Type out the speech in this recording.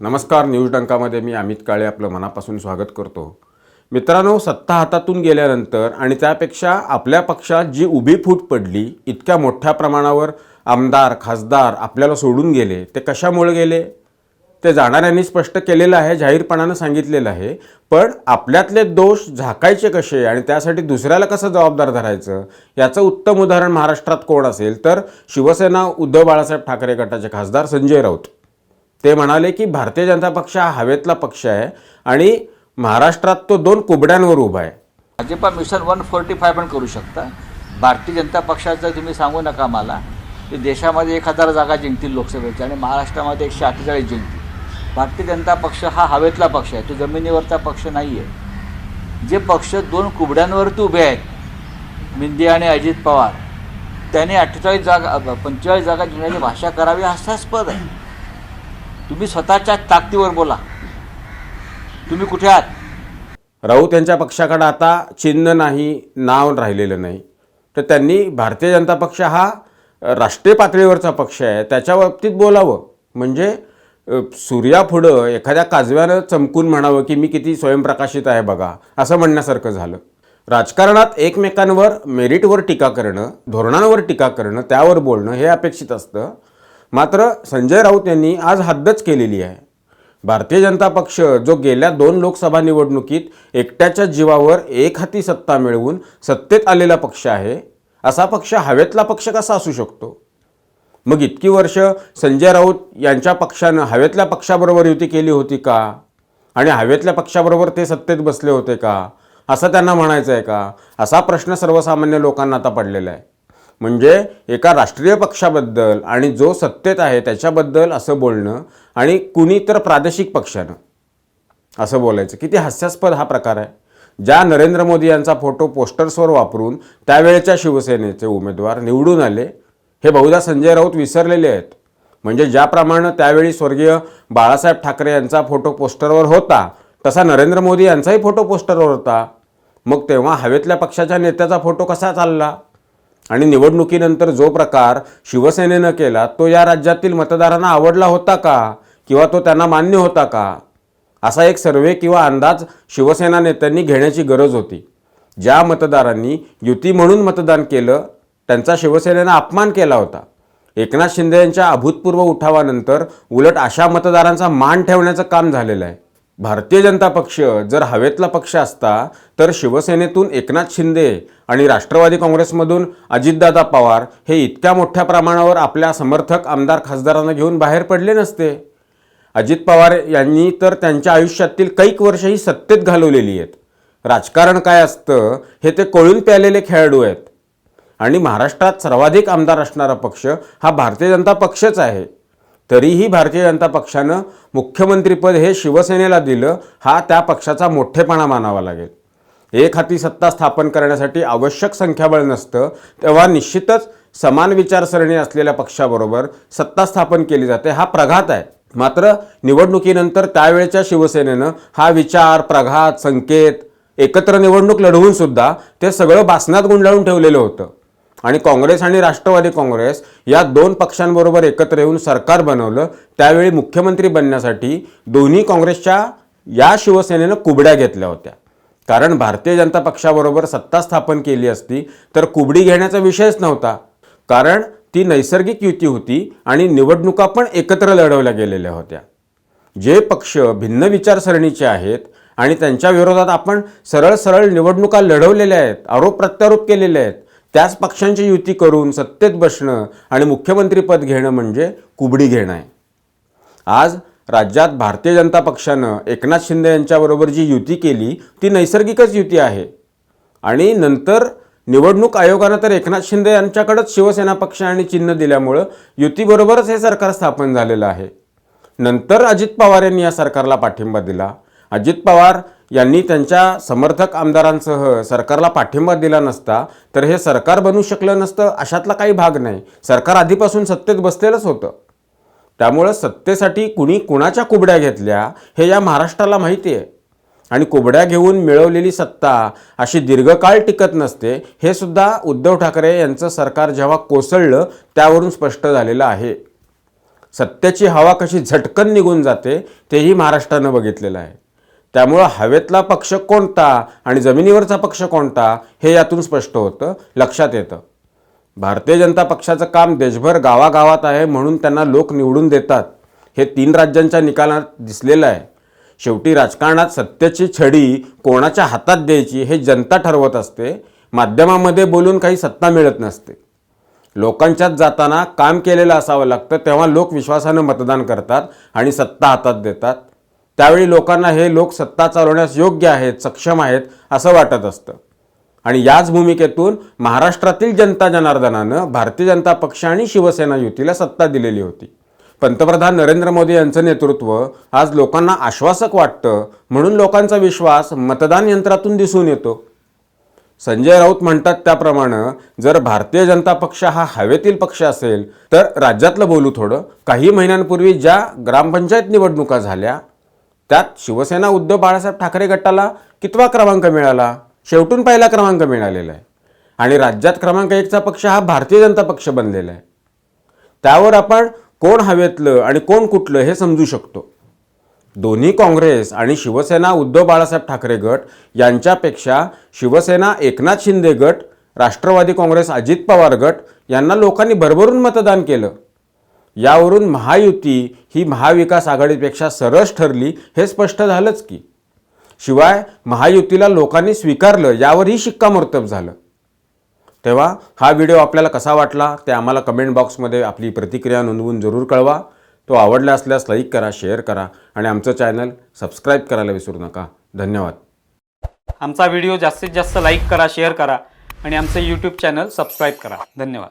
नमस्कार न्यूज डंकामध्ये मी अमित काळे आपलं मनापासून स्वागत करतो. मित्रांनो सत्ता हातातून गेल्यानंतर आणि त्यापेक्षा आपल्या पक्षात जी उभी फूट पडली इतक्या मोठ्या प्रमाणावर आमदार खासदार आपल्याला सोडून गेले ते कशामुळे गेले? ते जाणाऱ्यांनी स्पष्ट केलेलं आहे जाहीरपणानं सांगितलेलं आहे पण आपल्यातले दोष झाकायचे कसे आणि त्यासाठी दुसऱ्याला कसं जबाबदार धरायचं? याचं उत्तम उदाहरण महाराष्ट्रात कोण असेल? तर शिवसेना उद्धव बाळासाहेब ठाकरे गटाचे खासदार संजय राऊत. ते म्हणाले की भारतीय जनता पक्ष हा हवेतला पक्ष आहे आणि महाराष्ट्रात तो दोन कुबड्यांवर उभा आहे. Bhajpa mission one forty five पण करू शकता. भारतीय जनता पक्षाचं तुम्ही सांगू नका मला की देशामध्ये एक हजार जागा जिंकतील लोकसभेच्या आणि महाराष्ट्रामध्ये एकशे अठ्ठेचाळीस जिंकतील. भारतीय जनता पक्ष हा हवेतला पक्ष आहे तो जमिनीवरचा पक्ष नाही आहे जे पक्ष दोन कुबड्यांवरती उभे आहेत मिंदे आणि अजित पवार त्याने अठ्ठेचाळीस जागा पंचेचाळीस जागा जिंकण्याची भाषा करावी हास्यास्पद आहे. तुम्ही स्वतःच्या ताकदीवर बोला. तुम्ही कुठे आहात? राऊत यांच्या पक्षाकडे आता चिन्ह नाही नाव राहिलेलं नाही. तर त्यांनी भारतीय जनता पक्ष हा राष्ट्रीय पातळीवरचा पक्ष आहे. त्याच्या बाबतीत बोलावं. म्हणजे सूर्यापुढं एखाद्या काजव्यानं चमकून म्हणावं की मी किती स्वयंप्रकाशित आहे बघा असं म्हणण्यासारखं झालं. राजकारणात एकमेकांवर मेरिटवर टीका करणं धोरणांवर टीका करणं त्यावर बोलणं हे अपेक्षित असतं. मात्र संजय राऊत यांनी आज हद्दच केलेली आहे. भारतीय जनता पक्ष जो गेल्या दोन लोकसभा निवडणुकीत एकट्याच्या जीवावर एक हाती सत्ता मिळवून सत्तेत आलेला पक्ष आहे असा पक्ष हवेतला पक्ष कसा असू शकतो? मग इतकी वर्ष संजय राऊत यांच्या पक्षानं हवेतल्या पक्षाबरोबर युती केली होती का? आणि हवेतल्या पक्षाबरोबर ते सत्तेत बसले होते का? असं त्यांना म्हणायचं आहे का? असा प्रश्न सर्वसामान्य लोकांना आता पडलेला आहे. म्हणजे एका राष्ट्रीय पक्षाबद्दल आणि जो सत्तेत आहे त्याच्याबद्दल असं बोलणं आणि कुणी तर प्रादेशिक पक्षानं असं बोलायचं. किती हास्यास्पद हा प्रकार आहे. ज्या नरेंद्र मोदी यांचा फोटो पोस्टर्सवर वापरून त्यावेळच्या शिवसेनेचे उमेदवार निवडून आले हे बहुधा संजय राऊत विसरलेले आहेत. म्हणजे ज्याप्रमाणे त्यावेळी स्वर्गीय बाळासाहेब ठाकरे यांचा फोटो पोस्टरवर होता तसा नरेंद्र मोदी यांचाही फोटो पोस्टरवर होता. मग तेव्हा हवेतल्या पक्षाच्या नेत्याचा फोटो कसा चालला? आणि निवडणुकीनंतर जो प्रकार शिवसेनेनं केला तो या राज्यातील मतदारांना आवडला होता का? किंवा तो त्यांना मान्य होता का? असा एक सर्वे किंवा अंदाज शिवसेना नेत्यांनी घेण्याची गरज होती. ज्या मतदारांनी युती म्हणून मतदान केलं त्यांचा शिवसेनेनं अपमान केला होता. एकनाथ शिंदे यांच्या अभूतपूर्व उठावानंतर उलट अशा मतदारांचा मान ठेवण्याचं काम झालेलं आहे. भारतीय जनता पक्ष जर हवेतला पक्ष असता तर शिवसेनेतून एकनाथ शिंदे आणि राष्ट्रवादी काँग्रेसमधून अजितदादा पवार हे इतक्या मोठ्या प्रमाणावर आपल्या समर्थक आमदार खासदारांना घेऊन बाहेर पडले नसते. अजित पवार यांनी तर त्यांच्या आयुष्यातील कैक वर्ष ही सत्तेत घालवलेली आहेत. राजकारण काय असतं हे ते कळून प्यालेले खेळाडू आहेत. आणि महाराष्ट्रात सर्वाधिक आमदार असणारा पक्ष हा भारतीय जनता पक्षच आहे. तरीही भारतीय जनता पक्षानं मुख्यमंत्रीपद हे शिवसेनेला दिलं हा त्या पक्षाचा मोठेपणा मानावा लागेल. एक हाती सत्ता स्थापन करण्यासाठी आवश्यक संख्याबळ नसतं तेव्हा निश्चितच समान विचारसरणी असलेल्या पक्षाबरोबर सत्ता स्थापन केली जाते हा प्रघात आहे. मात्र निवडणुकीनंतर त्यावेळेच्या शिवसेनेनं हा विचार प्रघात संकेत एकत्र निवडणूक लढवून सुद्धा ते सगळं बासनात गुंडाळून ठेवलेलं होतं. आणि काँग्रेस आणि राष्ट्रवादी काँग्रेस या दोन पक्षांबरोबर एकत्र येऊन सरकार बनवलं त्यावेळी मुख्यमंत्री बनण्यासाठी दोन्ही काँग्रेसच्या या शिवसेनेनं कुबड्या घेतल्या होत्या. कारण भारतीय जनता पक्षाबरोबर सत्ता स्थापन केली असती तर कुबडी घेण्याचा विषयच नव्हता. कारण ती नैसर्गिक युती होती आणि निवडणुका पण एकत्र लढवल्या गेलेल्या होत्या. जे पक्ष भिन्न विचारसरणीचे आहेत आणि त्यांच्या विरोधात आपण सरळ सरळ निवडणुका लढवलेल्या आहेत आरोप प्रत्यारोप केलेले आहेत त्याच पक्षांची युती करून सत्तेत बसणं आणि मुख्यमंत्रीपद घेणं म्हणजे कुबडी घेणं आहे. आज राज्यात भारतीय जनता पक्षानं एकनाथ शिंदे यांच्याबरोबर जी युती केली ती नैसर्गिकच युती आहे. आणि नंतर निवडणूक आयोगानं तर एकनाथ शिंदे यांच्याकडंच शिवसेना पक्ष आणि चिन्ह दिल्यामुळं युतीबरोबरच हे सरकार स्थापन झालेलं आहे. नंतर अजित पवार यांनी या सरकारला पाठिंबा दिला. अजित पवार यांनी त्यांच्या समर्थक आमदारांसह सरकारला पाठिंबा दिला नसता तर हे सरकार बनू शकलं नसतं अशातला काही भाग नाही. सरकार आधीपासून सत्तेत बसलेलंच होतं. त्यामुळं सत्तेसाठी कुणी कुणाच्या कुबड्या घेतल्या हे या महाराष्ट्राला माहिती आहे. आणि कुबड्या घेऊन मिळवलेली सत्ता अशी दीर्घकाळ टिकत नसते हे सुद्धा उद्धव ठाकरे यांचं सरकार जेव्हा कोसळलं त्यावरून स्पष्ट झालेलं आहे. सत्तेची हवा कशी झटकन निघून जाते तेही महाराष्ट्रानं बघितलेलं आहे. त्यामुळं हवेतला पक्ष कोणता आणि जमिनीवरचा पक्ष कोणता हे यातून स्पष्ट होतं लक्षात येतं. भारतीय जनता पक्षाचं काम देशभर गावागावात आहे म्हणून त्यांना लोक निवडून देतात. हे तीन राज्यांच्या निकालात दिसलेलं आहे. शेवटी राजकारणात सत्तेची छडी कोणाच्या हातात द्यायची हे जनता ठरवत असते. माध्यमामध्ये बोलून काही सत्ता मिळत नसते. लोकांच्यात जाताना काम केलेलं असावं लागतं तेव्हा लोक विश्वासानं मतदान करतात आणि सत्ता हातात देतात. त्यावेळी लोकांना हे लोक सत्ता चालवण्यास योग्य आहेत सक्षम आहेत असं वाटत असतं. आणि याच भूमिकेतून महाराष्ट्रातील जनता जनार्दनानं भारतीय जनता पक्ष आणि शिवसेना युतीला सत्ता दिलेली होती. पंतप्रधान नरेंद्र मोदी यांचं नेतृत्व आज लोकांना आश्वासक वाटतं म्हणून लोकांचा विश्वास मतदान यंत्रातून दिसून येतो. संजय राऊत म्हणतात त्याप्रमाणे जर भारतीय जनता पक्ष हा हवेतील पक्ष असेल तर राज्यातलं बोलू थोडं. काही महिन्यांपूर्वी ज्या ग्रामपंचायत निवडणुका झाल्या त्यात शिवसेना उद्धव बाळासाहेब ठाकरे गटाला कितवा क्रमांक मिळाला? शेवटून पहिला क्रमांक मिळालेला आहे. आणि राज्यात क्रमांक एकचा पक्ष हा भारतीय जनता पक्ष बनलेला आहे. त्यावर आपण कोण हवेतलं आणि कोण कुठलं हे समजू शकतो. दोन्ही काँग्रेस आणि शिवसेना उद्धव बाळासाहेब ठाकरे गट यांच्यापेक्षा शिवसेना एकनाथ शिंदे गट राष्ट्रवादी काँग्रेस अजित पवार गट यांना लोकांनी भरभरून मतदान केलं. यावरून महायुती ही महाविकास आघाडीपेक्षा सरस ठरली हे स्पष्ट झालंच की. शिवाय महायुतीला लोकांनी स्वीकारलं यावरही शिक्कामोर्तब झालं. तेव्हा हा व्हिडिओ आपल्याला कसा वाटला ते आम्हाला कमेंट बॉक्समध्ये आपली प्रतिक्रिया नोंदवून जरूर कळवा. तो आवडला असल्यास लाईक करा शेअर करा आणि आमचं चॅनल सबस्क्राईब करायला विसरू नका. धन्यवाद. आमचा व्हिडिओ जास्तीत जास्त लाईक करा शेअर करा आणि आमचं यूट्यूब चॅनल सबस्क्राईब करा. धन्यवाद.